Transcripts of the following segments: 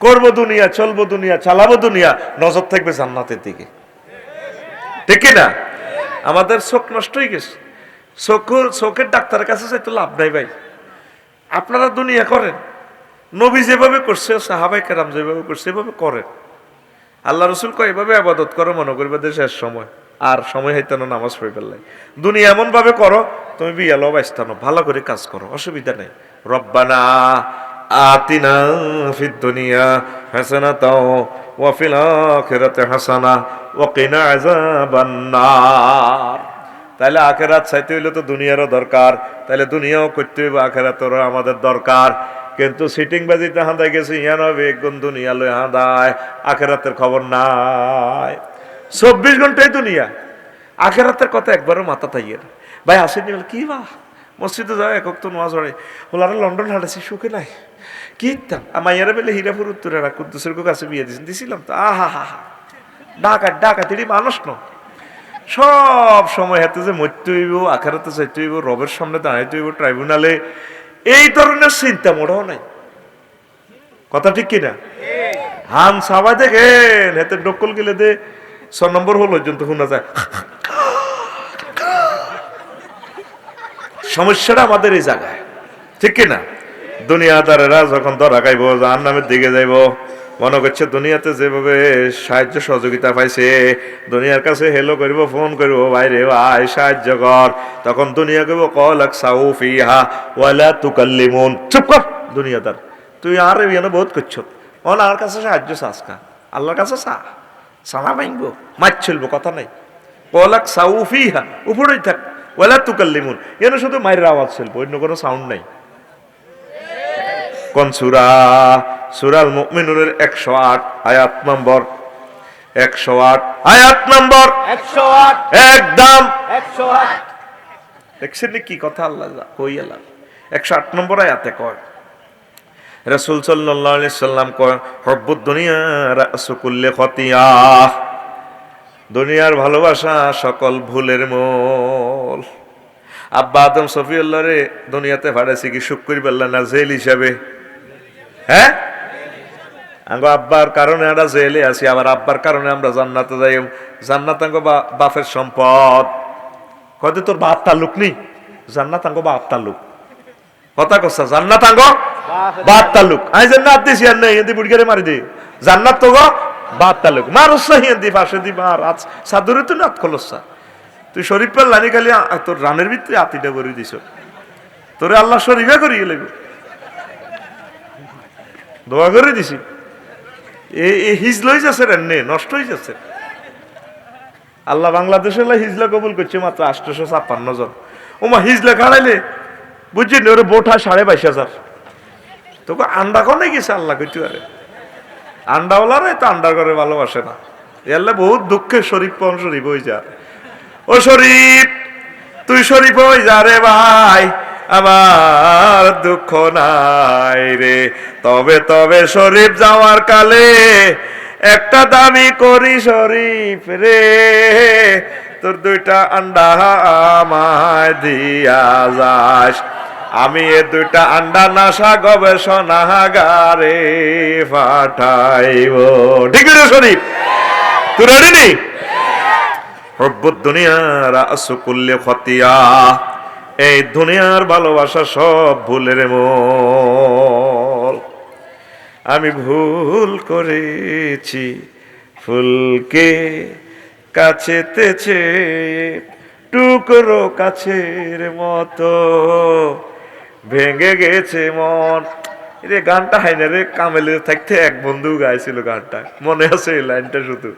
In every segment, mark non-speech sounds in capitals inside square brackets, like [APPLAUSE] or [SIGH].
করব দুনিয়া, চলবো দুনিয়া, চালাবো দুনিয়া, নজর থাকবে জান্নাতের দিকে। ঠিক না আমাদের চোখ নষ্ট হয়ে গেছে। চোখের চোখের ডাক্তারের কাছে যাইতে লাভ নাই ভাই। আপনারা দুনিয়া করেন। নবী যেভাবে করছে সাহাবাই কেরাম যেভাবে করছে, সেভাবে করেন। আল্লাহ রসুল কয়, এভাবে আবাদত করো, মনে করবে শেষ সময়। আর সময় হইতে নামাজ পড়ে ফেললাই। দুনিয়া এমন ভাবে করো, তুমি বিয়ালো বাইস্তানো ভালো করে কাজ করো, অসুবিধা নেই। রব্বানা আতিনা ফিদ দুনিয়া হাসানাতাও ওয়া ফিল আখিরাতি হাসানা ওয়া কিনা তাহলে আখেরাত চাইতে হইলে তো দুনিয়ারও দরকার তাহলে দুনিয়াও করতে হইব, আখেরাতেরও আমাদের দরকার। কিন্তু সিটিং বাজিতে হাঁদায় গেছে, ইয়ান হবে একগুণ দুনিয়া লই হাঁদায়, আখেরাতের খবর নাই। চব্বিশ ঘন্টায় দুনিয়া, আখেরাতের কথা একবারও মাথা তাইয়ের ভাই আসেনি বলে কি বা, মসজিদে যাও, একক তো নোয়া জড়ে ওলারা লন্ডন হাঁটেছি, সুখে নাই? কি ইত্যাম বেলে হীরাপুর উত্তরে কুদ্দুসের কাছে বিয়ে দিয়েছেন দিছিলাম তো আহা হা হা ডাকা ডাকা তিড়ি মানুষ ন সব সময় হাতে যে মরতে হইব আখারাতে চাইতে হইব রবের সামনে দাঁড়াইতে হইব ট্রাইব্যুনালে এই ধরনের চিন্তা মোড়াও নাই কথা ঠিক কিনা হান সাবাই দেখেন হাতে ডক্কল গেলে দে ছ নম্বর হল পর্যন্ত শোনা যায় সমস্যাটা আমাদের এই জায়গায় ঠিক কিনা দুনিয়াদারেরা যখন ধরা খাইব যার নামের দিকে যাইব, মনে করছে দুনিয়াতে যেভাবে সাহায্য সহযোগিতা পাইছে, দুনিয়ার কাছে হেলো করব, ফোন করব বাইরে ভাই, সাহায্য কর। তখন দুনিয়া কইব কলাক সাউফিহা ওয়ালা তুকাল্লিমুন। চুপ কর, দুনিয়াদার। তুই আর এখানে বহুত করছ? অন আর কাছে সাহায্য চাস চাসকা আল্লাহর কাছে চা। সানা ভাঙবো মাছ চলবো, কথা নাই। কলাক সাউফিহা উপরেই থাক, ওয়ালা তুকাল্লিমুন। এখানে শুধু মায়ের আওয়াজ চলবো, অন্য কোনো সাউন্ড নাই। কোন সুরা? সুরাল মুমিনুরের একশো আট আয়াত নম্বর। একশো আট আয়াত নম্বর। একশো আট। একদম। একশো আট। দেখছেন কি কথা আল্লাহ কই এলাম একশো আট নম্বর আয়াতে কয় রসুল সাল্লাহ সাল্লাম কয় হব্বুদ দুনিয়া রাসুকুল্লে খতিয়া দুনিয়ার ভালোবাসা সকল ভুলের মূল। আব্বা আদম সফিউল্লাহ রে দুনিয়াতে ভাড়াইছে কি শুক্র বেল্লা না জেল হিসাবে। হ্যাঁ? আঙ্গো আব্বার কারণে আমরা জেলে আছি, আবার আব্বার কারণে আমরা জান্নাতে যাই জান্নাত আঙ্গো বাপের সম্পদ। কয়তো তোর বাপ তালুক নি জান্নাত আঙ্গো বাপ তালুক কথা কসা জান্নাত আঙ্গো বাপ তালুক আই জান্নাত দিছি আর নেই এদি বুড়িগারে মারি দি। জান্নাত তো গো বাপ তালুক মারুস না হিন্দি পাশে দি মার। আজ সাদুরে তো নাত খলসা তুই শরীফ পেল, লানি খালি তোর রানের ভিতরে আতিটা করে দিছ। তোরে আল্লাহ শরীফে করি গেলে দোয়া করে দিছি। এই এই হিজল হয়ে যাচ্ছে রে নষ্ট হয়ে যাচ্ছে। আল্লাহ বাংলাদেশে হিজলা কবুল করছে মাত্র আটশোশো ছাপ্পান্ন জন। ওমা হিজলা খাড়াইলে বুঝছি ওরে বোঠা সাড়ে বাইশ হাজার। তোকে আন্ডা কনে গেছে আল্লাহ কইতে পারে। আন্ডাওয়ালা রে তো আন্ডা করে ভালোবাসে না। এলে বহুত দুঃখের শরীফ পন শরীফ হয়ে যা। ও শরীফ, তুই শরীফ হয়ে যা রে ভাই। আমার দুঃখ নাই রে। তবে তবে শরীফ যাওয়ার কালে একটা দাবি করি শরীফ রে। তোর দুইটা আন্ডা আমায় দিয়া যাস। আমি এ দুইটা আন্ডা নাসা গবেষণাগারে পাঠাইব। ঠিক আছে শরীফ? তুই রেডি নি হব্বুদ দুনিয়ার আসুকুল্লে খতিয়া। এই দুনিয়ার ভালোবাসা সব ভুলের মূল। আমি ভুল করেছি, ফুলকে কাছে তেছে, টুকরো কাছের মতো। ভেঙে গেছে মন। রে গানটা হয় না রে, কামেলে থাকতে এক বন্ধু গাইছিল গানটা। মনে আছে এই লাইনটা শুধু।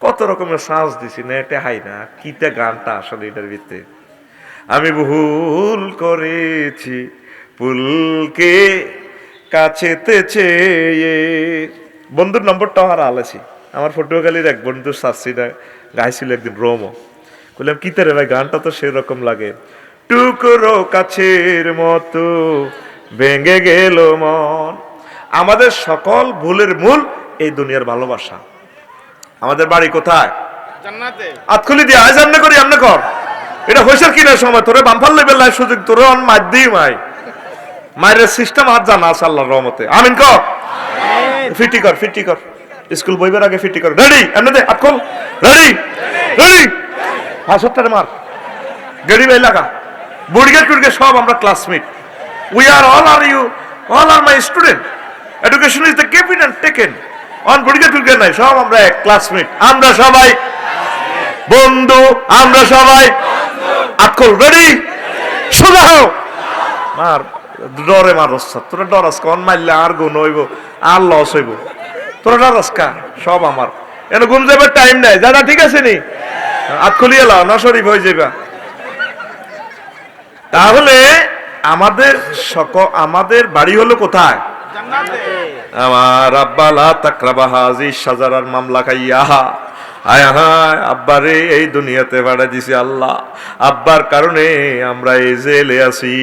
কত রকমের শ্বাস দিছি, না এটা হাই না। কিটা গানটা আসলে এটার ভিতরে? আমি ভুল করেছি পুলকে কাছেতে চেয়ে। বন্ধুর নম্বরটা আমার আলাছি আমার ফটোকালির এক বন্ধু শাস্ত্রীরা গাইছিল একদিন রোমো বললাম কি রে ভাই গানটা তো সেরকম লাগে। টুকরো কাছের মতো ভেঙে গেল মন। আমাদের সকল ভুলের মূল এই দুনিয়ার ভালোবাসা। আমাদের বাড়ি কোথায়? আতখুলি দিয়ে আমনে করি আমনে কর। এটা হয়েছে কিনা সময়? তোরে বামফাল লেভেল লাই সুযোগ তোরে অন মার দিই মাই মায়ের সিস্টেম আর জানা আছে আল্লাহর রহমতে। আমিন ক? ফিটি কর ফিটি কর। স্কুল বইবার আগে ফিটি কর। রেডি এমনি দে আটকল রেডি রেডি সত্তর মার। গেড়ি ভাই লাগা। বুড়িগে টুড়গে সব আমরা classmate we are all are you all are my student education is the given and taken on বুড়িগে টুড়গে নাই সব আমরা এক ক্লাসমেট আমরা সবাই বন্ধু আমরা সবাই আটকল রেডি সোজা হও। মার ডরে মার রস্তা তোরা ডরাস কন মারলে আর গুণ হইব আর লস হইব। তোরা ডরাস কা সব আমার। এন গুম যাবার টাইম নাই। দাদা ঠিক আছে নি? আত খুলিয়ে লাও না শরীফ হয়ে যাবা তাহলে আমাদের সক আমাদের বাড়ি হলো কোথায়? জান্নাতে। আমার আব্বা লা তাকরাবা হাজি সাজারার মামলা খাইয়া। আয় হায়, আব্বারে, এই দুনিয়াতে ভাড়া দিছি আল্লাহ। আব্বার কারণে আমরা এই জেলে আছি।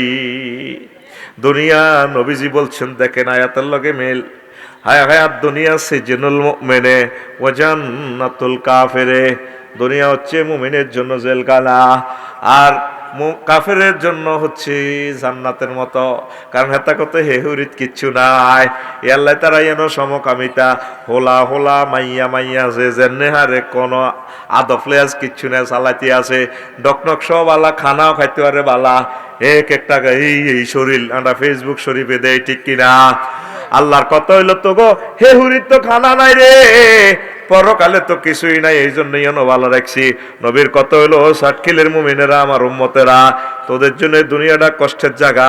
দুনিয়া নবীজি বলছেন, দেখেন আয়াতের লগে মেল। হায় হায় দুনিয়া সিজনুল ও কা কাফেরে। দুনিয়া হচ্ছে মুমিনের জন্য জেলখানা। আর কাফেরের জন্য হচ্ছে জান্নাতের মতো। কারণ হেতা কত হেহুরিত কিচ্ছু নাই। আল্লাহ তারা এন সমকামিতা, হোলা হোলা মাইয়া মাইয়া যে জেনে হারে কোনো আদফলেয়াজ কিচ্ছু নাই চালাইতে আছে। ডকনক সব আলা খানাও খাইতে পারে বালা। এক একটা এই এই শরীর, আমরা ফেসবুক শরীফে দেয় ঠিক কিনা? আল্লাহর কত হইল তো গো, হে হুরির তো খানা নাই রে। পরকালে তো কিছুই নাই এই জন্যই ভালো রাখছি। নবীর কত হইল সাটকিলের মুমিনেরা, আমার উম্মতেরা, তোদের জন্য দুনিয়াটা কষ্টের জায়গা।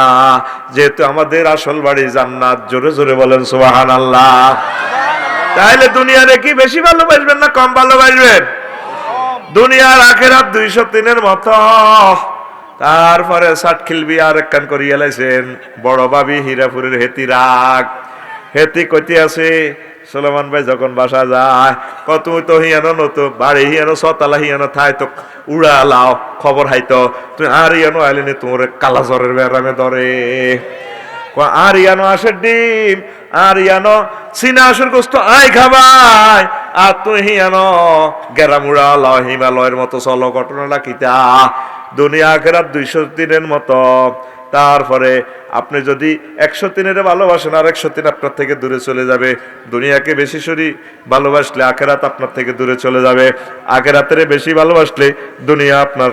যেহেতু আমাদের আসল বাড়ি জান্নাত, জোরে জোরে বলেন সুবাহান আল্লাহ তাহলে দুনিয়ারে কি বেশি ভালোবাসবেন না কম ভালোবাসবেন? দুনিয়ার আখেরাত দুইশো তিনের মতো। তারপরে সাটখিল বিয়ার একখান করিয়া লাইছেন, বড় বাবি হীরাপুরের হেতি রাগ। হেতি কইতে আছে, সোলেমান ভাই যখন বাসা যায়, কত তো হিয়ানো নতো বাড়ি হিয়ানো সতালা হিয়ানো থাই তো উড়া লাও খবর হাইতো, তুই আর ইয়ানো আইলেনি তোমার কালা জ্বরের বেড়ামে ধরে। আর ইয়ানো আসে ডিম, আর ইয়ানো চীনা আসর গোস্ত আই খাবাই। আর তুই হিয়ানো গেরামুড়া, লাও হিমালয়ের মতো চলো ঘটনাটা কিতা দুনিয়া আখেরাত দুইশো দিনের মতো তারপরে আপনি যদি একশো দিনের ভালোবাসেন, আর একশো তিন আপনার থেকে দূরে চলে যাবে। দুনিয়াকে বেশি সরি ভালোবাসলে আখেরাত আপনার থেকে দূরে চলে যাবে। আখেরাতের বেশি ভালোবাসলে দুনিয়া আপনার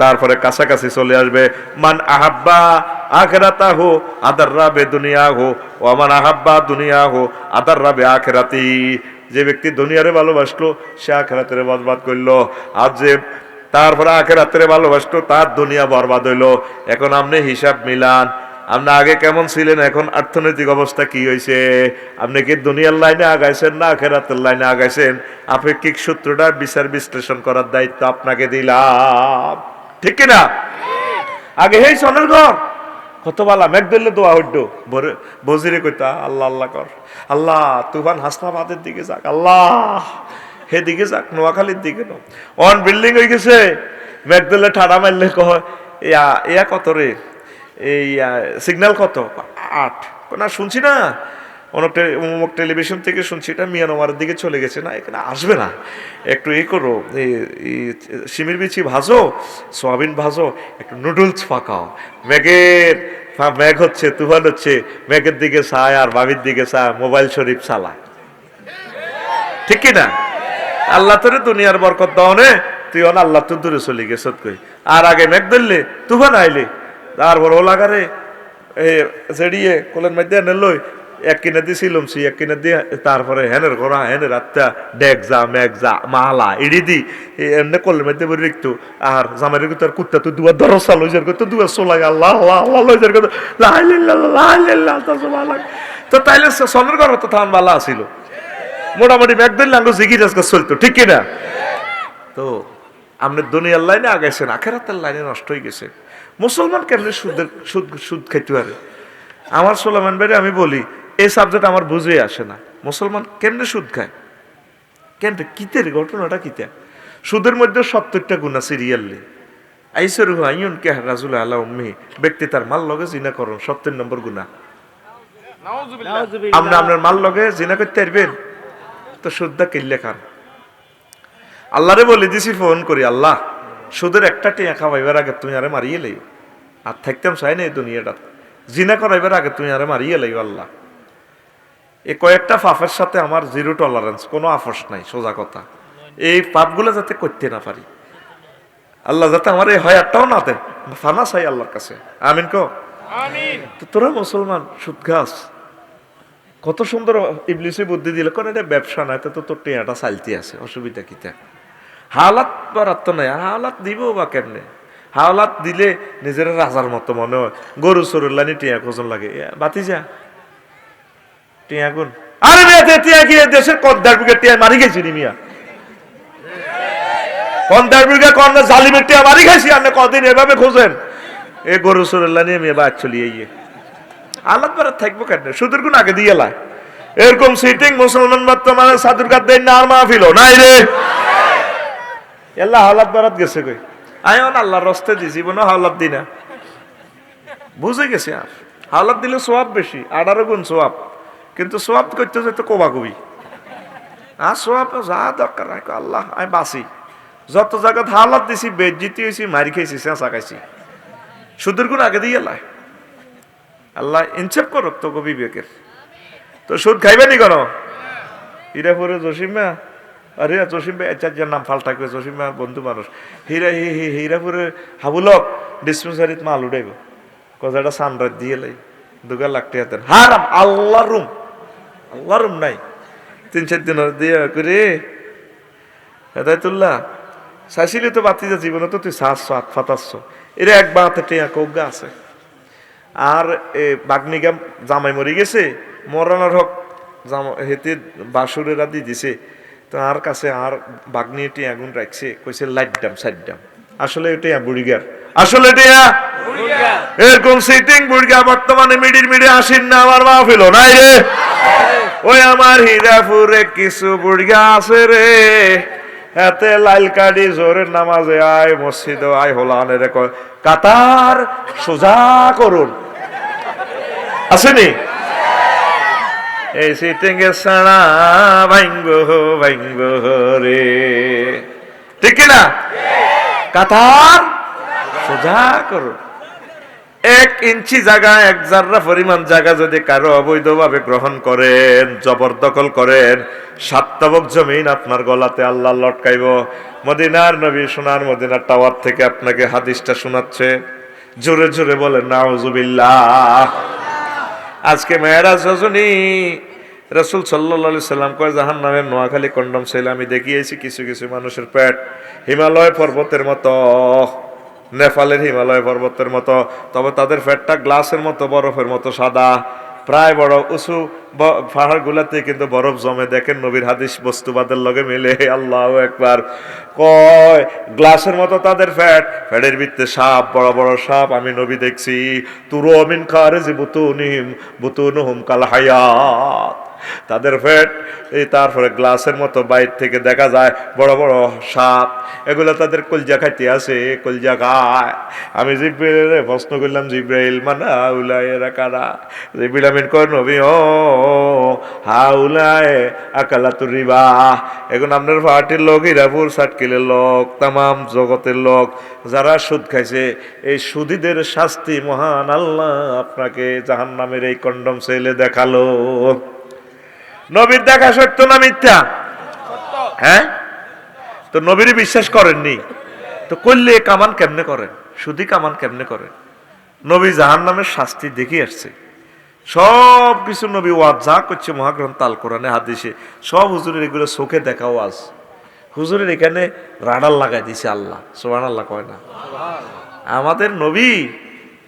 তারপরে কাছাকাছি চলে আসবে। মান আহাব্বা আখেরাতা হো আদার রাবে দুনিয়া হো ও আমার আহাব্বা দুনিয়া হো আদার রাবে আখেরাতি। যে ব্যক্তি দুনিয়ারে ভালোবাসলো, সে আখেরাতের বরবাদ করল। আর যে তারপরে আখেরাতের ভালোবাসলো তার দুনিয়া বরবাদ হইল। এখন আপনি হিসাব মিলান। আপনি আগে কেমন ছিলেন, এখন অর্থনৈতিক অবস্থা কি হয়েছে আপনি কি দুনিয়ার লাইনে আগাইছেন না আখেরাতের লাইনে আগাইছেন? আপেক্ষিক সূত্রটা বিচার বিশ্লেষণ করার দায়িত্ব আপনাকে দিলাম। ঠিক কিনা? আগে হেই সনের ঘর। কত বালা, মেঘ ধরলে দোয়া হইড বজিরে কইতা, আল্লাহ আল্লাহ কর। আল্লাহ, তুফান হাসনাবাদের দিকে যাক। আল্লাহ হে দিকে যাক, নোয়াখালীর দিকে নো অন বিল্ডিং হয়ে গেছে। মেঘ ধরলে ঠাডা মারলে কয় কত রে? এই সিগন্যাল কত? আট। না, শুনছি না। অনেক অমুক টেলিভিশন থেকে শুনছি এটা মিয়ানমারের দিকে চলে গেছে না, এখানে আসবে না। একটু ই করো এই- সিমির বিচি ভাজো, সোয়াবিন ভাজো, একটু নুডলস পাকাও। ম্যাগের ম্যাগ হচ্ছে, তুফান হচ্ছে ম্যাগের দিকে চায় আর বাবির দিকে চায়, মোবাইল শরীফ চালায়। ঠিক কি না? আল্লাহ তোরে দুনিয়ার বরকত দাওনে তুই অন আল্লাহ তো দূরে চলে গেছ কই। আর আগে মেঘ ধরলে, তুফান আইলে। তারপর ও লাগারে এ কোলের মধ্যে এনে লই, এক কিনে দিছিলাম সি এক কিনে দিয়ে তারপরে হেনের করা হেনের আত্মা, ডেক যা, মেঘ যা, মালা, ইডি দি এমনি কোলের মধ্যে বলে রিখতো। আর জামাইরে কইতো, আর কুত্তা তুই দুয়ার ধরো চাল হইজার কইতো দুয়ার সোলাই আল্লাহ আল্লাহ আল্লাহ লইজার কইতো লাইলিল্লাহ লাইলিল্লাহ তা তো তাইলে সনের ঘর তো থান বালা আছিল। মোটামুটি ব্যাগ ধরলে আঙ্গো জিগির আজকে চলতো ঠিক কিনা? তো আপনি দুনিয়ার লাইনে আগাইছেন আখেরাতের লাইনে নষ্ট হয়ে গেছে। মুসলমান কেমনি সুদের সুদ সুদ খাইতে পারে? আমার সোলামান বেড়ে আমি বলি এই সাবজেক্ট আমার বুঝে আসে না। মুসলমান কেমনে সুদ খায়? কেন কিতের ঘটনাটা কিতা? সুদের মধ্যে সত্তরটা গুণা সিরিয়াললি আইসর হুয়াইন কে রাজুল আল্লাহ উম্মি ব্যক্তি তার মাল লগে জিনা করুন সত্তর নম্বর গুণা। আপনি আপনার মাল লগে জিনা করতে পারবেন? তো সুদটা কিনলে খান আল্লাহরে বলে দিছি ফোন করি আল্লাহ সুদের একটা টিয়া খাওয়াইবার আগে তুমি আরে মারিয়ে লই আর থাকতাম চাই না এই দুনিয়াটা জিনা করাইবার আগে তুমি আরে মারিয়ে লই আল্লাহ। এই কয়েকটা পাপের সাথে আমার জিরো টলারেন্স কোনো আফস নাই সোজা কথা। এই পাপগুলো যাতে করতে না পারি। আল্লাহ যাতে আমার এই হয়ারটাও না দেন ফানা চাই আল্লাহর কাছে। আমিন কো? তোরা মুসলমান সুদ ঘাস কত সুন্দর ইবলিসে বুদ্ধি দিল। কারণ এটা ব্যবসা নাই তো তোর টিয়াটা চালতি আছে, অসুবিধা কিতা হাওলাত বারাত তো নাই হাওলাত দিব বা কেমনে? হাওলাত দিলে নিজের রাজার মতো মনে হয়। গরু সরুল্লানি টিয়া খোঁজন লাগে? বাতি যা টিয়া গুন আরে মেয়ে টিয়া গিয়ে দেশের কদ্দার বিঘা টিয়া মারি গেছি নি মিয়া? কন্দার বিঘা কন্যা জালিমের টিয়া মারি গেছি আপনি কদিন এভাবে খোঁজেন? এ গরু সরুল্লা নিয়ে মেয়ে বাদ চলিয়ে গিয়ে। আলাদ বেড়া থাকব কেন? সুদের গুণ আগে দিয়ে লাই। এরকম সিটিং মুসলমান বর্তমানে সাদুর কাত দেন না, আর মাহফিল নাই রে। এল্লা হালাত বারাত গেছে কই? আমি অন আল্লাহর রস্তে দি জীবনে হাওলাত দি না। বুঝে গেছে আর। হাওলাত দিলে সোয়াব বেশি, আঠারো গুণ সোয়াব। কিন্তু সোয়াব করতে কোবা কবি আর সোয়াব যা দরকার আল্লাহ আমি বাঁচি। যত জায়গাত হাওলাত দিছি, বেজ্জিতি হয়েছি মারি খাইছি, চেঁচা খাইছি। সুদের গুণ আগে দিয়ে লাই। আল্লাহ ইনসেপ করুক তো বিবেকের। তো সুদ খাইবে নি কেন? হিরাপুরে জসিমা? আরে জসিম চারজন নাম ফাল্টা করে জসিম বন্ধু মানুষ। হীরা, হি হি হীরাপুরে হাবুলক, ডিসপেন্সারিত মাল উঠাইব। কথাটা সানরাত দিয়ে লাই, দুগা টাকা দেন হারাম আল্লাহ রুম। আল্লাহ রুম নাই। তিন, চার দিন দিয়ে করে হেদায়তুল্লাহ, চাইছিলি তো বাতিজা জীবনে তো তুই সাতশ আট ফাতাচ্ছ এরা এক বাতে টেয়া কৌগা আছে। আর বাগনিগাম জামাই মরি গেছে মরানোর হক জামা হেতে বাসুরেরা দি দিছে। তো আর কাছে আর বাগনি টি আগুন রাখছে কইছে লাইট ডাম সাইড ডাম আসলে এটা বুড়িগার। আসলে এটা এরকম সিটিং বুড়িগা বর্তমানে মিডির মিডি আসেন না আমার মাহফিল নাই রে। ওই আমার হীরাপুরে কিছু বুড়িগা আছে রে। এতে লাইল কাডি জোরের নামাজে আয় মসজিদে আয় হোলানে রে কয়, কাতার সোজা করুন। আসেনি? এই সিটিং এ সাড়া ভাঙ্গ ভাঙ্গ রে। ঠিক না কাতার সোজা করুন। এক ইঞ্চি জায়গা, এক জাররা পরিমাণ জায়গা যদি কারও অবৈধভাবে গ্রহণ করেন, জবরদখল করেন সাতটাবক জমিন আপনার গলাতে আল্লাহ লটকাইব। মদিনার নবী সোনার মদিনার টাওয়ার থেকে আপনাকে হাদিসটা শোনাচ্ছে। জোরে জোরে বলেন, নাউজুবিল্লাহ। আজকে মেয়েরাজ রজনী, রসুল সাল্লা সাল্লাম কয় জাহান নামের নোয়াখালী কন্ডম সেল আমি দেখিয়েছি কিছু কিছু মানুষের পেট হিমালয় পর্বতের মতো। নেপালের হিমালয় পর্বতের মতো, তবে তাদের ফ্যাটটা গ্লাসের মতো, বরফের মতো সাদা। প্রায় বড় উঁচু পাহাড় গুলাতে কিন্তু বরফ জমে। দেখেন নবীর হাদিস, বস্তুবাদের লগে মিলে। [LAUGHS] আল্লাহ একবার কয়, গ্লাসের মতো তাদের ফ্যাট ফ্যাটের ভিত্তে সাপ, বড় বড় সাপ, আমি নবী দেখছি। তুরো মিন খারেজি বুতুনিম, বুতুনুহুম কাল হায়াত। তাদের ফ্যাট এই তারপরে গ্লাসের মতো বাইর থেকে দেখা যায় বড় বড় সাপ, এগুলো তাদের কলজা খাইতে আসে, কলজা খায়। আমি জিব্রাইল প্রশ্ন করলাম, জিব্রাইল, মানা উলাই এরা কারা? জিব্রাইল আমিন কর নবী, ও হা উলায় আকালা রিবা এখন আপনার পার্টির লোক, হিরাপুর সাটকিলের লোক, তামাম জগতের লোক, যারা সুদ খাইছে, এই সুদীদের শাস্তি মহান আল্লাহ আপনাকে জাহান্নামের এই কন্ডম সেলে দেখাল। নবীর দেখা সত্য না মিথ্যা? হ্যাঁ? তো নবীর বিশ্বাস করেননি। তো করলে কামান কেমনে করেন? সুদি কামান কেমনে করেন? নবী জাহান নামের শাস্তি দেখে আসছে। সব কিছু নবী ওয়াজ যা করছে মহাগ্রন্থ তাল কোরআনে, হাদিসে, সব হুজুরের এগুলো চোখে দেখা ওয়াজ। হুজুরের এখানে রাডার লাগাই দিছে আল্লাহ সোহান আল্লাহ কয় না? আমাদের নবী,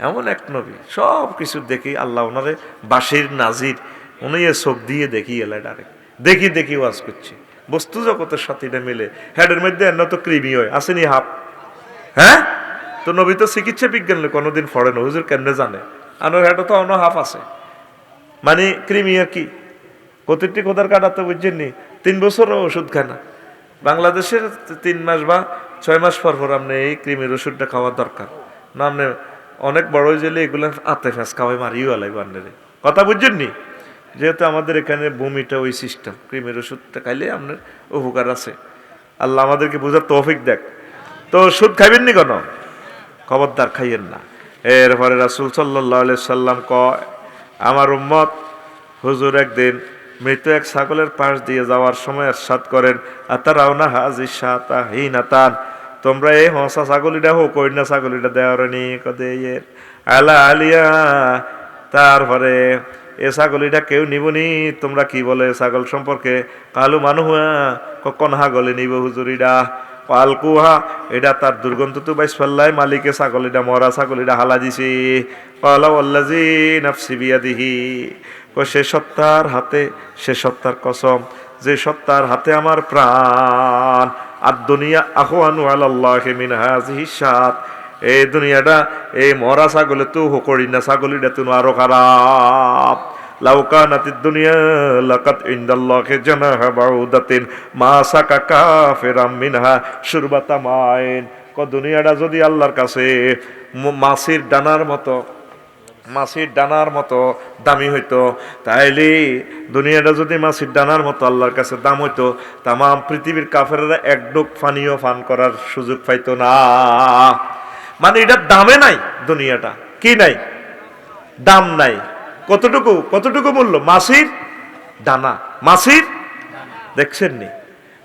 এমন এক নবী, সব কিছু দেখি আল্লাহ ওনারে বাসির নাজির উনি চোখ দিয়ে দেখি এলাই ডাইরেক্ট দেখি দেখি ওয়াজ করছে। বস্তু জগতের সাথে এটা মিলে। হেডের মধ্যে এন্ন তো কৃমি হয়। আসেনি হাফ। হ্যাঁ? তো নবী তো চিকিৎসা বিজ্ঞান কোনোদিন পড়ে না হুজুর কেমনে জানে? আনোর হেডে তো অন্য হাফ আছে। মানে ক্রিমি আর কি? প্রতিটি কোদার কাটাতে বুঝছেন নি? তিন বছরও ওষুধ খায় না। বাংলাদেশের তিন মাস বা ছয় মাস পর পর আপনি এই কৃমির ওষুধটা খাওয়া দরকার। না আপনি অনেক বড় জেলে এগুলো আতে ফ্যাঁস খাওয়াই মারিও আলাই বান্ডারে কথা বুঝছেন নি? যেহেতু আমাদের এখানে বমিটা ওই সিস্টেম ক্রিমের ওষুধটা খাইলে আপনার উপকার আছে। আল্লাহ আমাদেরকে বোঝার তৌফিক দেখ। তো ওষুধ খাইবেন নি কেন? খবরদার খাইয়েন না। এরপরে রাসুল সাল্লাহ সাল্লাম কয়, আমার উম্মত, হুজুর একদিন মৃত এক ছাগলের পাশ দিয়ে যাওয়ার সময় এরশাদ করেন, আতারাউনা হাজি সাতা তোমরা এই হসা ছাগলিটা হো কই না ছাগলিটা দেওয়ার নি কদে আলা আলিয়া। তারপরে এ ছাগলিটা কেউ নিবনি? তোমরা কি বলে ছাগল সম্পর্কে? কালু মানুয়া কখন হাগলে নিব হুজুরিডা? পালকুহা এটা তার দুর্গন্ধ তো বাইস ফেললাই মালিকে ছাগলিটা, মরা ছাগলিটা হালা দিছি। পালা ওল্লাজি নাফসি বিয়াদিহি। কো সে সত্তার হাতে, সে সত্তার কসম। যে সত্তার হাতে আমার প্রাণ। আর দুনিয়া আহওয়ানু আলাল্লাহি মিন হাযিহি সাত। এই দুনিয়াটা, এই মরা ছাগলে তো হকরি না, ছাগলিটা তো আরও খারাপ। লাউ কানাতিদ দুনিয়া, লাকাত ইনদাল্লাহি জানাহা বাউদাতিন, মা সাকা কাফিরাম মিনহা শুরবাতা মাইন। ক দুনিয়াটা যদি আল্লাহর কাছে মাছির ডানার মতো, মাছির ডানার মতো দামি হইতো, তাইলে দুনিয়াটা যদি মাছির ডানার মতো আল্লাহর কাছে দাম হইতো তাম পৃথিবীর কাফেরেরা এক ডোক পানিও পান করার সুযোগ পাইতো না। মানে এটার দামে নাই দুনিয়াটা। কি নাই? দাম নাই। কতটুকু? কতটুকু মূল্য? মাছির ডানা মাসির দেখছেন নি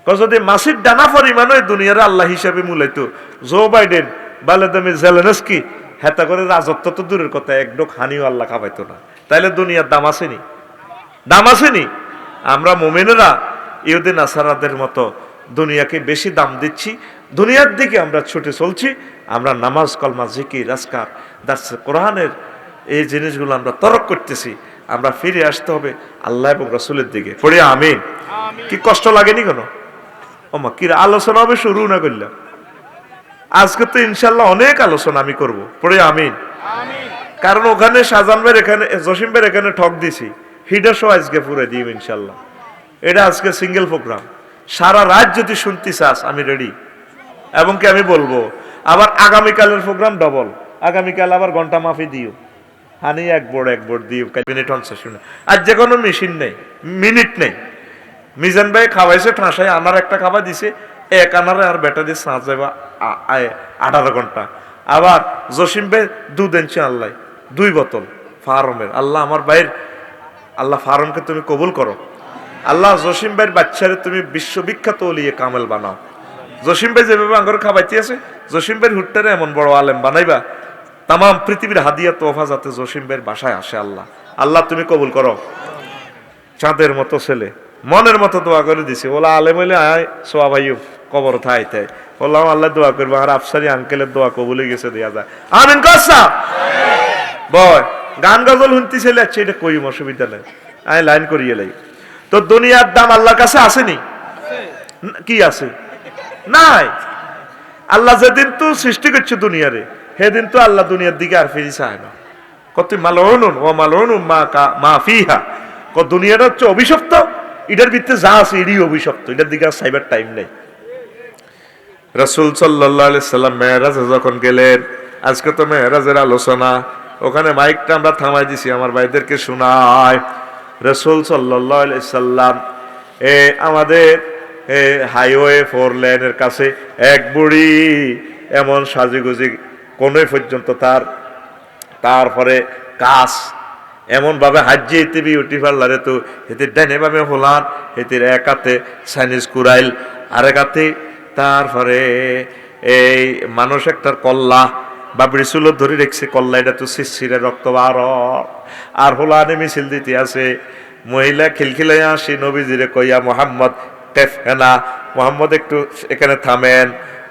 যদি মাসির ডানা পরিমাণ ওই দুনিয়ার আল্লাহ হিসাবে মূলাইতো। জো বাইডেন বালেদমি জেলেনস্কি, হেতা করে রাজত্ব তো দূরের কথা, এক ডোক হানিও আল্লাহ খাবাইতো না। তাইলে দুনিয়ার দাম আসেনি। দাম আসেনি। আমরা মোমেনেরা ইহুদিন আসারাদের মতো দুনিয়াকে বেশি দাম দিচ্ছি। দুনিয়ার দিকে আমরা ছুটে চলছি। আমরা নামাজ কলমা জিকির রাজকার দার্সে কোরআনের এই জিনিসগুলো আমরা তরক করতেছি। আমরা ফিরে আসতে হবে আল্লাহ এবং রসুলের দিকে। পড়ে আমিন। কি কষ্ট লাগেনি কেন? ওমা কি আলোচনা হবে শুরু না করলাম আজকে তো ইনশাল্লাহ অনেক আলোচনা আমি করব। পড়ে আমিন। কারণ ওখানে ভাইয়ের এখানে জসিম ভাইয়ের এখানে ঠক দিছি। হিডা শো আজকে পুরে দিই ইনশাল্লাহ এটা আজকে সিঙ্গেল প্রোগ্রাম। সারা রাত যদি শুনতে চাস আমি রেডি এবং কি আমি বলব? আবার আগামীকালের প্রোগ্রাম ডবল আগামীকাল আবার ঘণ্টা মাফি দিও। হানি এক বোর্ড এক বোর্ড দিও। মিনিট অনসে শুনে আর যে কোনো মেশিন নেই মিনিট নেই। মিজান ভাই খাওয়াইছে, ঠাঁসায় আনার একটা খাবার দিছে। এক আনারে আর দিয়ে সাঁচ যাবে আঠারো ঘণ্টা আবার জসিম ভাই দুধ আল্লাহ। দুই বোতল ফার্মের। আল্লাহ আমার ভাইয়ের আল্লাহ ফার্মকে তুমি কবুল করো। আল্লাহ জসিম ভাইয়ের বাচ্চারে তুমি বিশ্ববিখ্যাত অলিয়ে কামেল বানাও। জসিম ভাই যেভাবে আঙ্গর খাবাইতে আছে, জসিম ভাইয়ের হুট্টারে এমন বড় আলেম বানাইবা। তাম পৃথিবীর হাদিয়া তোফা যাতে জসিম ভাইয়ের বাসায় আসে আল্লাহ। আল্লাহ তুমি কবুল করো। চাঁদের মতো ছেলে, মনের মতো দোয়া করে দিছে। ওলা আলেম হইলে আয় সোয়া ভাইও কবর থাই তাই বললাম আল্লাহ দোয়া করব আর আফসারি আঙ্কেলের দোয়া কবুলে গেছে, দেয়া যায়। আমিন, কসা বয়, গান গজল শুনতে ছেলে আছে, এটা কই অসুবিধা নেই। আমি লাইন করিয়ে লাই। তো দুনিয়ার দাম আল্লাহর কাছে আসেনি? কি আছে? নাই। আল্লাহ যেদিন তো সৃষ্টি করছে দুনিয়ারে, সেদিন তো আল্লাহ দুনিয়ার দিকে আর ফিরি চায় না। কত মালনুন ও মালনুন মা কা, মা ফিহা। ক দুনিয়াটা হচ্ছে অভিশপ্ত, এটার ভিতরে যা আছে এরই অভিশপ্ত, এটার দিকে আর সাইবার টাইম নেই। রসুল সাল্লাহ সাল্লাম মেয়েরাজে যখন গেলেন, আজকে তো মেয়েরাজের আলোচনা, ওখানে মাইকটা আমরা থামাই দিছি, আমার ভাইদেরকে শোনায়। রসুল সাল্লাহ সাল্লাম, এ আমাদের হাইওয়ে ফোর লেনের কাছে এক বুড়ি এমন সাজিগুজি কোনোই পর্যন্ত তার, তারপরে কাজ এমন ভাবে হাজিয়ে ইতে বিউটি পার্লারে তো হেতির ডাইনে ভাবে হলান হেতির এক হাতে চাইনিজ কুরাইল আরেক হাতে তারপরে এই মানুষ একটার কল্লা, বাবরি চুলো ধরে রেখছে কল্লা, এটা তো শিশিরে রক্ত বার। আর হোলানে মিছিল দিতে আছে, মহিলা খিলখিলাই আসি নবীজিরে কইয়া, মোহাম্মদ টেফেনা মোহাম্মদ একটু এখানে থামেন।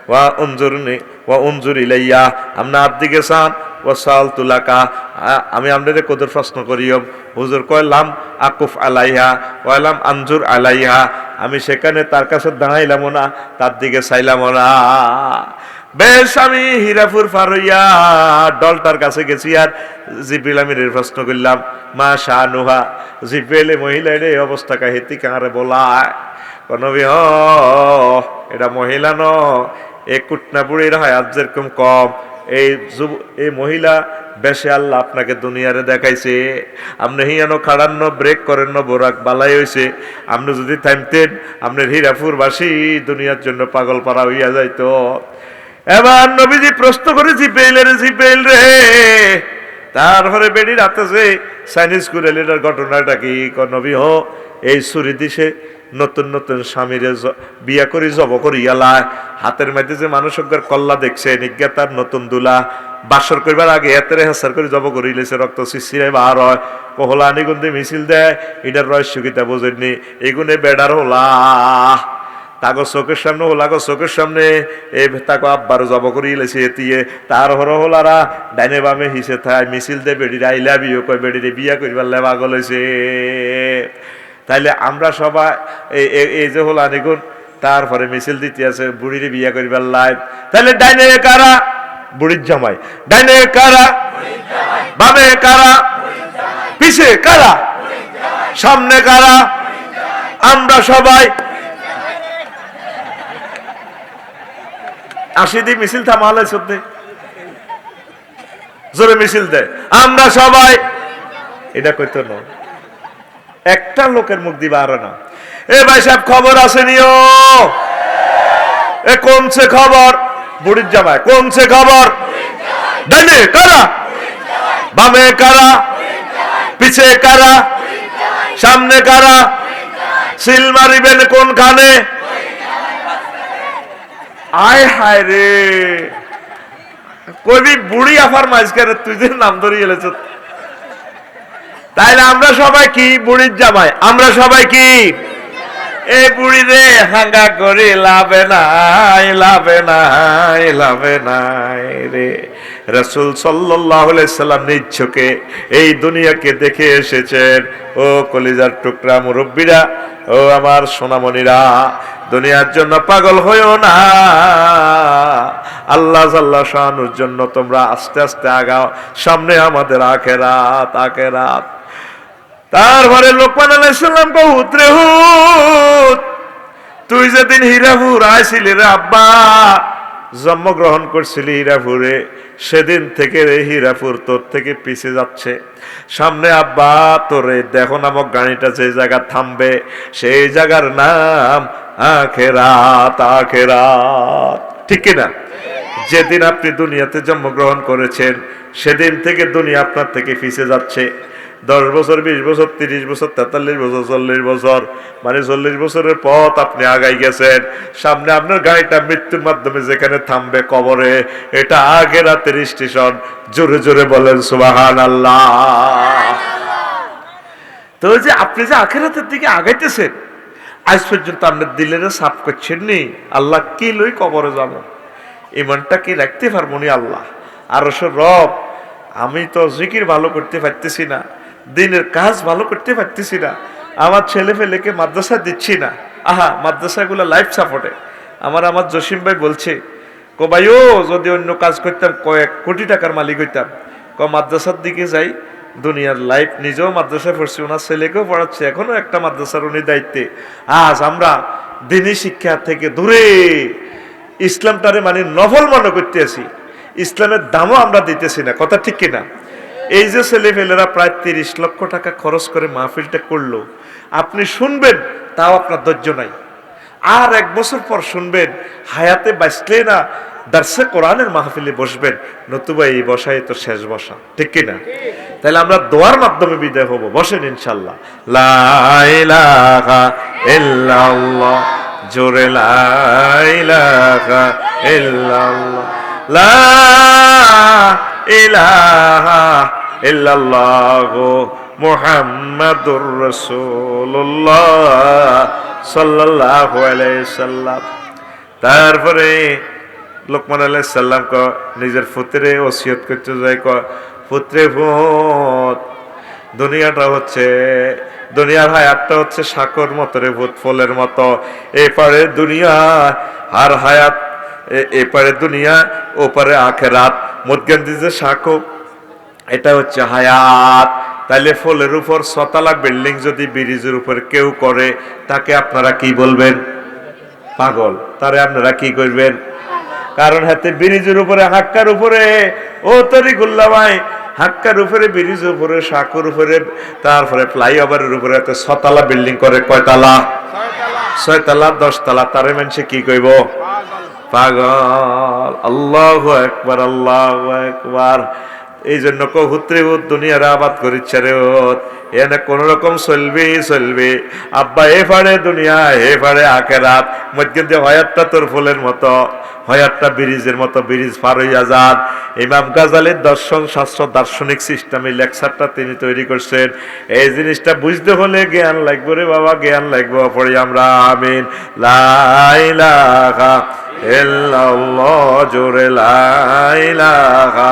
ওয়া উনজুরনি, ওয়া উনজুর ইলাইয়া। আমনা আদিকে চান ও সাল তুলাকা আমি আপনাদের কদর প্রশ্ন করিম হুজুর কইলাম আকুফ আলাইহা কইলাম আনজুর আলাইহা। আমি সেখানে তার কাছে দাঁড়াইলাম না, তার দিকে চাইলাম না। বেশ, আমি হীরাপুর ফারইয়া ডলটার কাছে গেছি আর জিব্রিল আমিরের প্রশ্ন করলাম, মা শাহানুহা জিব্রেলে মহিলা এটা এই অবস্থা কাহিতি কাঁড়ে বলায়? কনবি হ এটা মহিলা ন এই কুটনা বুড়ির হায়াত যেরকম কম। এই যুব, এই মহিলা বেশে আল্লাহ আপনাকে দুনিয়ারে দেখাইছে। আপনি হিয়ানো খাড়ান্ন ব্রেক করেন না, বোরাক বালাই হইছে। আপনি যদি থামতেন আপনার হীরাপুর বাসী দুনিয়ার জন্য পাগল পারা হইয়া যাইতো। এবার নবীজি প্রশ্ন করে, জিব্রাইল রে জিব্রাইল রে তারপরে বেডি রাতে যে চাইনিজ কুরেলিটার ঘটনাটা কি? নবী হো এই সুরি দিছে নতুন নতুন স্বামীরে বিয়া করি, জব করি ইয়ালায় হাতের মধ্যে যে মানুষ কল্লা দেখছে নিজ্ঞা তার নতুন দুলা। বাসর করবার আগে এতেরে হেসার করে, জব করি, লেছে রক্ত শিশিরে বার হয়। কহলা আনিগুন্দি মিছিল দেয় এটার গীতা বোঝেননি। এগুনে বেডার হলা। তাগো চোখের সামনে ওলাগো চোখের সামনে। এই তাগো আব্বার জব করি, লেছে এতিয়ে। তার হর হলারা ডাইনে বামে হিসে থাই মিছিল দে বেড়ি আইলা বিয়ে কয় বেড়ি বিয়া করিবার লেবা গলেছে তাইলে আমরা সবাই এই- যে হল আনিগুন, তারপরে মিছিল দিতে আছে, বুড়ির বিয়া করিবার লাই তাহলে ডাইনে কারা? বুড়ির জামাই। ডাইনে কারা? বামে কারা? পিছে কারা? সামনে কারা? আমরা সবাই। আশি দি মিছিল থামালে সত্যি। জোরে মিছিল দেয়। আমরা সবাই। এটা করতে না একটা লোকের মুখ দিবা আর না। এ ভাই সাহেব, খবর আসেনিও এ কোনছে খবর? বুড়ির জামায় কোনছে খবর? ডানে কারা? বামে কারা? পিছে কারা? সামনে কারা? সিল মারিবেন কোনখানে? আয় হায় রে। কবি বুড়ি আফার মাঝখানে তুই যে নাম ধরে এলেছ তাইলে আমরা সবাই কি বুড়ির জামাই? আমরা সবাই কি? এ বুড়ি রে হাঙ্গা করে, লাভে নাই লাভে নাই লাভে নাই রে। রসুল সাল্লাম নিচ্ছকে এই দুনিয়াকে দেখে এসেছেন। ও কলিজার টুকরা মুরব্বীরা, ও আমার সোনামণিরা, দুনিয়ার জন্য পাগল হইও না। আল্লাহ জাল্লা শাহানুর জন্য তোমরা আস্তে আস্তে আগাও। সামনে আমাদের আখেরাত আখেরাত। তারপরে লোকমান আলাইসাল্লাম কো উতরে হুত, তুই যেদিন হীরাপুর আইছিলি রে আব্বা, জন্মগ্রহণ করছিলি হীরাপুরে সেদিন থেকে রে হীরাপুর তোর থেকে পিছে যাচ্ছে। সামনে আব্বা, তোরে দেখো নামক গাড়িটা যে জায়গা থামবে, সেই জায়গার নাম আখেরাত আখেরাত। ঠিক কিনা? যেদিন আপনি দুনিয়াতে জন্মগ্রহণ করেছেন, সেদিন থেকে দুনিয়া আপনার থেকে পিছে যাচ্ছে। দশ বছর, বিশ বছর, তিরিশ বছর, তেতাল্লিশ বছর, চল্লিশ বছর মানে চল্লিশ বছরের পথ আপনি আগাই গেছেন। সামনে আপনার গাড়িটা মৃত্যুর মাধ্যমে যেখানে থামবে কবরে, এটা আগে রাতের স্টেশন। জোরে জোরে বলেন সুবাহান আল্লাহ তো যে আপনি যে আখেরাতের দিকে আগাইতেছেন, আজ পর্যন্ত আপনার দিলের সাফ করছেন নি আল্লাহ কি লই কবরে যাব ইমানটা কি রাখতে পারব নি আল্লাহ। আর রব, আমি তো জিকির ভালো করতে পারতেছি না, দিনের কাজ ভালো করতে পারতেছি না, আমার ছেলে ফেলেকে মাদ্রাসা দিচ্ছি না। আহা, মাদ্রাসাগুলো লাইফ সাপোর্টে আমার আমার জসিম ভাই বলছে, কো ভাইও যদি অন্য কাজ করতাম, কয়েক কোটি টাকার মালিক হইতাম। ক মাদ্রাসার দিকে যাই, দুনিয়ার লাইফ নিজেও মাদ্রাসায় পড়ছি, ওনার ছেলেকেও পড়াচ্ছে এখনও একটা মাদ্রাসার উনি দায়িত্বে। আজ আমরা দিনী শিক্ষা থেকে দূরে ইসলামটারে মানে নভল মনে করতে আছি ইসলামের দামও আমরা দিতেছি না, কথা ঠিক কিনা? এই যে ছেলেপেলেরা প্রায় তিরিশ লক্ষ টাকা খরচ করে মাহফিলটা করল, আপনি শুনবেন, তাও আপনার ধৈর্য নাই। আর এক বছর পর শুনবেন, হায়াতে বাঁচলে না, দার্সে কোরআনের মাহফিলে বসবেন, নতুবা এই বসাই তো শেষ বসা, ঠিক কিনা? তাহলে আমরা দোয়ার মাধ্যমে বিদায় হব, বসেন ইনশাল্লাহ। জোরে লা ইলাহা ইল্লাল্লাহ। লা সাল্লাম। তারপরে লোকমান আলাইহিস সালাম ক নিজের পুত্রে ওসিয়ত করতে যায় ক পুত্রে ভূত দুনিয়াটা হচ্ছে, দুনিয়ার হায়াতটা হচ্ছে সাকর মতো রে, ভূত ফলের মতো। এপারে দুনিয়া আর হায়াত এপারে দুনিয়া, ওপারে আখেরাত। দিয়ে যে সাকো এটা হচ্ছে হায়াত। তাইলে ফলের উপর ছতলা বিল্ডিং যদি ব্রিজের উপর কেউ করে, তাকে আপনারা কি বলবেন? পাগল। তারে আপনারা কি করবেন? কারণ হাতে ব্রিজের উপরে, হাক্কার উপরে, ও তরি গুল্লা ভাই হাক্কার উপরে ব্রিজ উপরে সাকুর উপরে তারপরে ফ্লাইওভারের উপরে একটা ছতলা বিল্ডিং করে কয়তলা? ছয়তলা। দশতলা তারে মানুষে কি কইব? পাগল। আল্লাহ একবার আল্লাহ একবার এই জন্য কহুত্রে উদ দুনিয়ার আবাদ করিচ্ছে রে এনে কোন রকম চলবে চলবে। আব্বা, এ ফাড়ে দুনিয়া, এ ফাড়ে আকেরাত মধ্যে দিয়ে হয়াতটা তোর ফুলের মতো, হয়াতটা ব্রিজের মতো ব্রিজ পার হইয়া যান। ইমাম গাজালের দর্শন শাস্ত্র দার্শনিক সিস্টেমে লেকচারটা তিনি তৈরি করছেন। এই জিনিসটা বুঝতে হলে জ্ঞান লাগবে রে বাবা, জ্ঞান লাগবে। পড়ি আমরা আমিন। লাইলাহা ইল্লাল্লাহ, জোরে লাইলাহা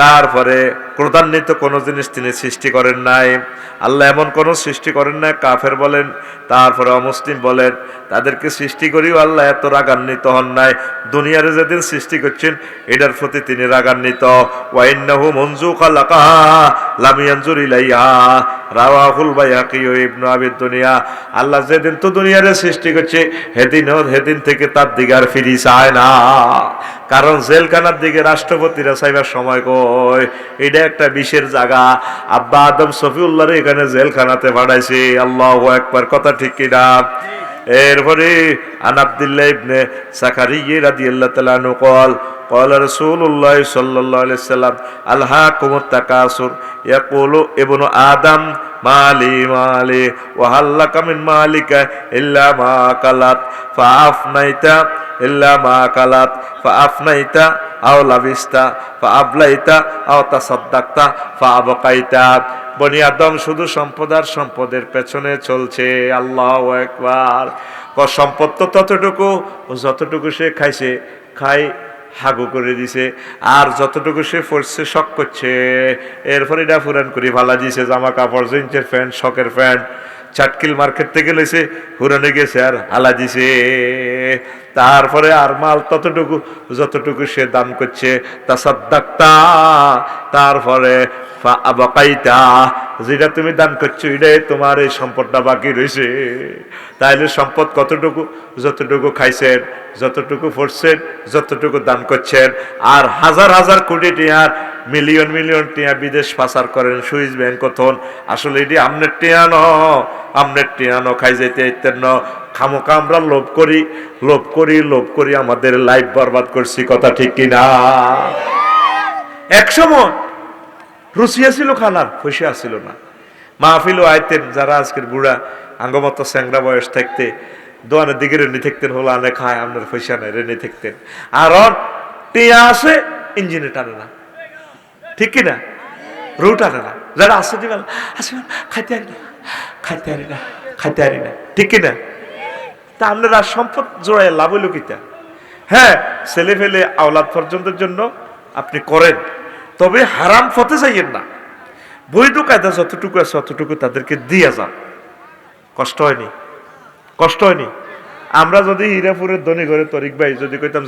তারপরে ক্রোধান্বিত কোনো জিনিস তিনি সৃষ্টি করেন নাই। আল্লাহ এমন কোনো সৃষ্টি করেন না কাফের বলেন, তারপরে অমুসলিম বলেন, তাদেরকে সৃষ্টি করিও আল্লাহ এত রাগান্বিত হন নাই। দুনিয়ারে যেদিন সৃষ্টি করছেন, এটার প্রতি তিনি রাগান্বিত। ওয়াইন্নাহু মঞ্জু খালাকা লামিয়ানজুর ইলাইহা, রাওয়াহুল বাইহাকি ও ইবনু আবিদ দুনিয়া। আল্লাহ যেদিন তো দুনিয়ারে সৃষ্টি করছে হেদিনও হেদিন থেকে তার দিকে আর ফিরি চায় না। কারণ জেলখানার দিকে রাষ্ট্রপতিরা চাইবার সময় কয় এটা একটা বিশের জায়গা আব্বা আদম সফিউল্লাহরে এখানে জেলখানাতে পাঠাইছে আল্লাহ একবার কথা ঠিক কিনা এরপরে আন আব্দুল্লাহ ইবনে সাকারিয়ে রাদিয়াল্লাহু তাআলা আনহু قال قال رسول الله صلى الله عليه وسلم الهاكم التكاثر يقول ابن آدم مالي مالي وهلك من مالك إلا ইল্লা মা কালাত ফা আফনাইতা আও লাভিস্তা ফা আবলাইতা আও তাসাদ্দাক্তা ফা আবকাইতা বনি আদম শুধু সম্পদ আর সম্পদের পেছনে চলছে, আল্লাহ একবার সম্পদ তো ততটুকু যতটুকু সে খাইছে, খাই হাগু করে দিছে, আর যতটুকু সে পড়ছে, শখ করছে। এরপরে এটা ফুরান করে, ভালা দিছে জামা কাপড় জিন্সের প্যান্ট, শখের প্যান্ট। চাটকিল মার্কেট থেকে লইছে হুরানে গেছে আর হালা দিছে। তারপরে আর মাল ততটুকু, যতটুকু সে দান করছে তা সাদ্দাক্তা তারপরে যেটা তুমি দান করছ, এটাই তোমার এই সম্পদটা বাকি রয়েছে। তাইলে সম্পদ কতটুকু, যতটুকু খাইছেন, যতটুকু পড়ছেন যতটুকু দান করছেন, আর হাজার হাজার কোটি টিয়ার, মিলিয়ন মিলিয়ন টিয়া বিদেশ পাচার করেন, সুইস ব্যাংক কতন আসলে এটি আমনের টিয়া ন আমনের টিয়া ন খাই যাইতে ইত্যাদ ন খামোকা আমরা লোভ করি লোভ করি লোভ করি, আমাদের লাইফ বরবাদ করছি, কথা ঠিক কিনা এক সময় রুচি আসিল খানার খুশি আসিল না। মাহফিলও আইতেন যারা আজকের বুড়া আঙ্গমত স্যাংরা বয়স থাকতে দোয়ানের দিকে রেনি থাকতেন, হলো আনে খায়, আপনার পয়সা নেই রেনি থাকতেন। আর টিয়া আসে ইঞ্জিনে টানে না। ঠিক কিনা রু টানে না। যারা আসে দিবেন আসে খাইতে পারি না, খাইতে পারি না, খাইতে পারি না। ঠিক কিনা তা আপনারা সম্পদ জোড়ায় লাভ হইল কিতা? হ্যাঁ ছেলে ফেলে আওলাদ পর্যন্তের জন্য আপনি করেন, তবে হারাম ফতে যাইয়েন না। বৈধ কায়দা যতটুকু আছে অতটুকু তাদেরকে দিয়ে যান। কষ্ট হয়নি কষ্ট হয়নি। আমরা যদি হীরাপুরের ধনী ঘরে তরিক ভাই যদি কইতাম